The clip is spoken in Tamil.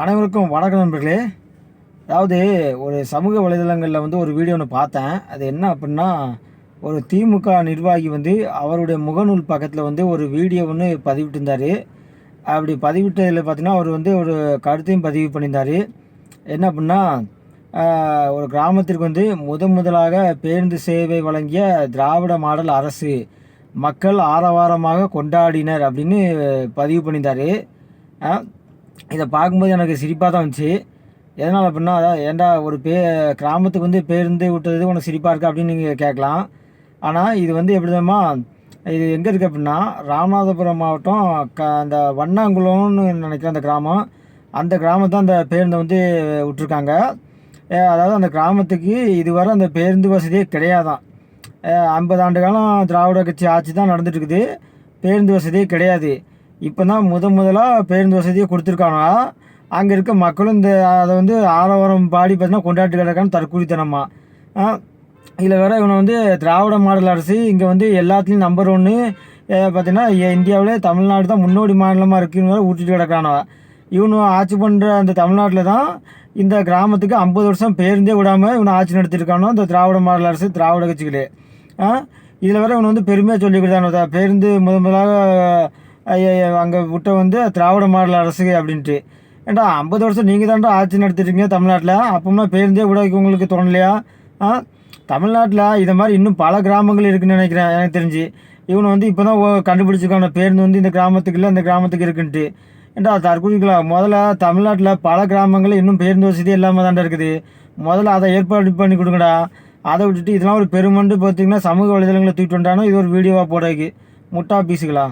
அனைவருக்கும் வணக்க நண்பர்களே. அதாவது ஒரு சமூக வலைதளங்களில் வந்து ஒரு வீடியோ ஒன்று பார்த்தேன். அது என்ன அப்படின்னா ஒரு திமுக நிர்வாகி வந்து அவருடைய முகநூல் பக்கத்தில் வந்து ஒரு வீடியோ ஒன்று பதிவிட்டிருந்தார். அப்படி பதிவிட்டதில் பார்த்தீங்கன்னா அவர் வந்து ஒரு கருத்தையும் பதிவு பண்ணியிருந்தார். என்ன அப்படின்னா ஒரு கிராமத்திற்கு வந்து முதன் முதலாக பேருந்து சேவை வழங்கிய திராவிட மாடல் அரசு மக்கள் ஆரவாரமாக கொண்டாடினர் அப்படின்னு பதிவு பண்ணியிருந்தார். இதை பார்க்கும்போது எனக்கு சிரிப்பாக தான் வந்துச்சு. எதனால் அப்படின்னா அதான் ஏன்டா ஒரு பே கிராமத்துக்கு வந்து பேருந்து விட்டது உனக்கு சிரிப்பாக இருக்கா அப்படின்னு நீங்கள் கேட்கலாம். ஆனால் இது வந்து எப்படிதாம்மா இது எங்கே இருக்குது அப்படின்னா ராமநாதபுரம் மாவட்டம் க அந்த வண்ணாங்குளம்னு நினைக்கிறேன் அந்த கிராமம். அந்த கிராமத்தை அந்த பேருந்தை வந்து விட்ருக்காங்க அதாவது அந்த கிராமத்துக்கு இதுவரை அந்த பேருந்து வசதியே கிடையாதான். ஐம்பது ஆண்டு காலம் திராவிட கட்சி ஆட்சி தான் நடந்துட்டுருக்குது பேருந்து வசதியே கிடையாது. இப்போ தான் முத முதலாக பேருந்து வசதியை கொடுத்துருக்காங்க. அங்கே இருக்க மக்களும் இந்த அதை வந்து ஆரவாரம் பாடி பார்த்தீங்கன்னா கொண்டாட்டு கிடக்கான்னு தற்கூலித்தனமா. இதில் வேறு இவனை வந்து திராவிட மாடல் அரசு இங்கே வந்து எல்லாத்துலேயும் நம்பர் ஒன்று பார்த்தீங்கன்னா இந்தியாவிலே தமிழ்நாடு தான் முன்னோடி மாநிலமாக இருக்குன்னு ஊற்றிட்டு ஊட்டிட்டு இவனு ஆட்சி பண்ணுற அந்த தமிழ்நாட்டில் தான் இந்த கிராமத்துக்கு ஐம்பது வருஷம் பேருந்தே விடாமல் இவனை ஆட்சி நடத்திருக்கானோ இந்த திராவிட மாடல் அரசு திராவிட கட்சிகளே. இதில் வேறு இவன் வந்து பெருமையாக சொல்லிக்கிட்டானோ பேருந்து முத முதலாக அங்கே விட்ட வந்து திராவிட மாடல் அரசு அப்படின்ட்டு. ஏன்டா ஐம்பது வருஷம் நீங்கள் தான்டா ஆட்சி நடத்திருக்கீங்க தமிழ்நாட்டில்? அப்போம்னா பேருந்தே விட உங்களுக்கு தோணலையா? ஆ? தமிழ்நாட்டில் இதை மாதிரி இன்னும் பல கிராமங்கள் இருக்குன்னு நினைக்கிறேன் எனக்கு தெரிஞ்சு. இவனை வந்து இப்போ தான் கண்டுபிடிச்சிருக்கான பேருந்து வந்து இந்த கிராமத்துக்கு இல்லை இந்த கிராமத்துக்கு இருக்குன்ட்டு. ஏன்டா தற்கொலைகளா? முதல்ல தமிழ்நாட்டில் பல கிராமங்களில் இன்னும் பேருந்து வசதி இல்லாமல் தாண்டா இருக்குது. முதல்ல அதை ஏற்பாடு பண்ணி கொடுங்கடா. அதை விட்டுட்டு இதெல்லாம் ஒரு பெருமண்டு பார்த்தீங்கன்னா சமூக வலைதளங்களை தூக்கிட்டு வந்தானோ இது ஒரு வீடியோவாக போடாக்கு முட்டா பீஸுகளா?